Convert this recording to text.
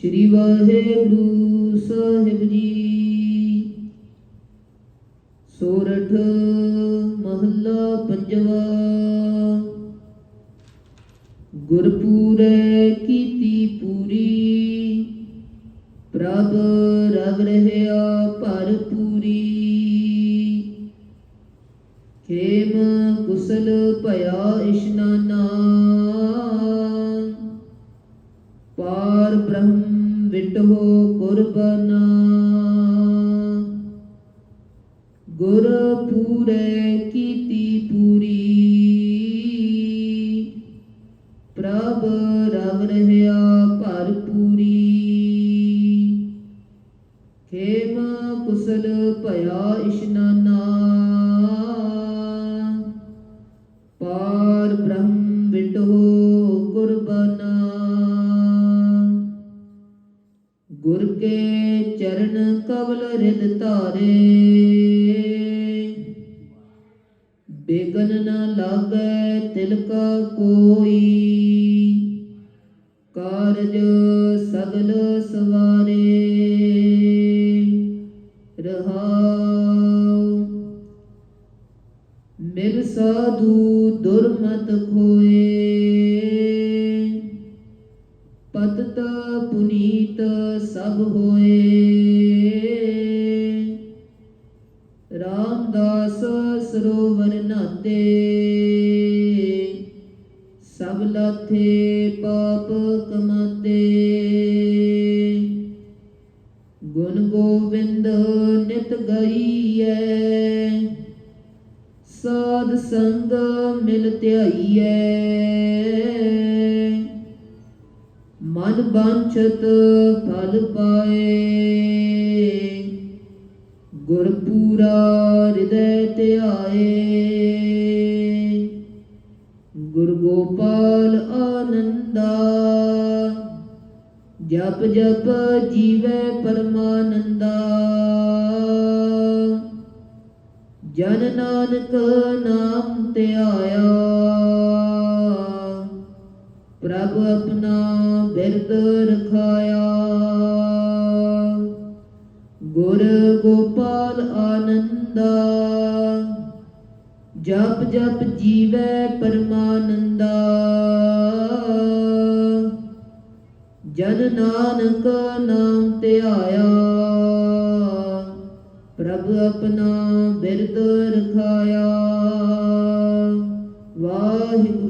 ਸ੍ਰੀ ਵਾਹਿਗੁਰੂ ਸਾਹਿਬ ਜੀ। ਸੋਰਠ ਮਹੱਲਾ ਪੰਜਵਾ। ਗੁਰਪੂਰੈ ਕੀਤੀ ਪੂਰੀ। ਪ੍ਰਭ ਰਗ ਰਹਿਆ ਭਰਪੂਰੀ ਖੇਮ ਕੁਸਲ ਭਇਆ ਇਸ਼ਨਾਨਾ। ਬ੍ਰਹਮ ਵਿਟੋ ਕੁਰਬਨਾ ਗੁਰ ਪੂਰੇ ਕੀਤੀ ਪੂਰੀ ਪ੍ਰਭ ਰਗ ਰਹਿਆ ਭਰਪੂਰੀ ਖੇਮ ਕੁਸਲ ਭਇਆ ਇਸ਼ਨਾਨਾ ਗੁਰ ਕੇ ਚਰਨ ਕਵਲ ਰਿਦ ਧਾਰੇ। ਬੇਗਨ ਨ ਲਾਗੈ ਤਿਲਕਾ ਕੋਈ। ਕਾਰਜ ਸਗਲ ਸਵਾਰੇ। ਰਹਾਉ। ਮਿਲ ਸਾਧੂ ਦੁਰਮਤ ਖੋਏ। ਪੁਨੀਤ ਸਭ ਹੋਏ। ਰਾਮਦਾਸ ਸਰੋਵਰ ਨਾਤੇ, ਸਭ ਲਾਥੇ ਪਾਪ ਕਮਾਤੇ। ਗੁਣ ਗੋਬਿੰਦ ਨਿਤ ਗਾਈਐ, ਸਾਧ ਸੰਗ ਮਿਲ ਧਿਆਈਐ। ਮਨ ਬਾਂਛਤ ਫਲ ਪਾਏ। ਗੁਰ ਪੂਰਾ ਹਿਰਦੈ ਧਿਆਏ। ਗੁਰ ਗੋਪਾਲ ਆਨੰਦਾ। ਜਪ ਜਪ ਜੀਵੈ ਪਰਮਾਨੰਦਾ। ਜਨ ਨਾਨਕ ਨਾਮ ਧਿਆਇਆ। ਪ੍ਰਭ ਆਪਣਾ ਬਿਰਦ ਰਖਾਇਆ। ਗੁਰ ਗੋਪਾਲ ਆਨੰਦਾ, ਜਪ ਜਪ ਜੀਵੈ ਪਰਮਾਨੰਦਾ। ਜਨ ਨਾਨਕ ਨਾਮ ਧਿਆਇਆ, ਪ੍ਰਭ ਆਪਣਾ ਬਿਰਦ ਰਖਾਇਆ। ਵਾਹਿਗੁਰੂ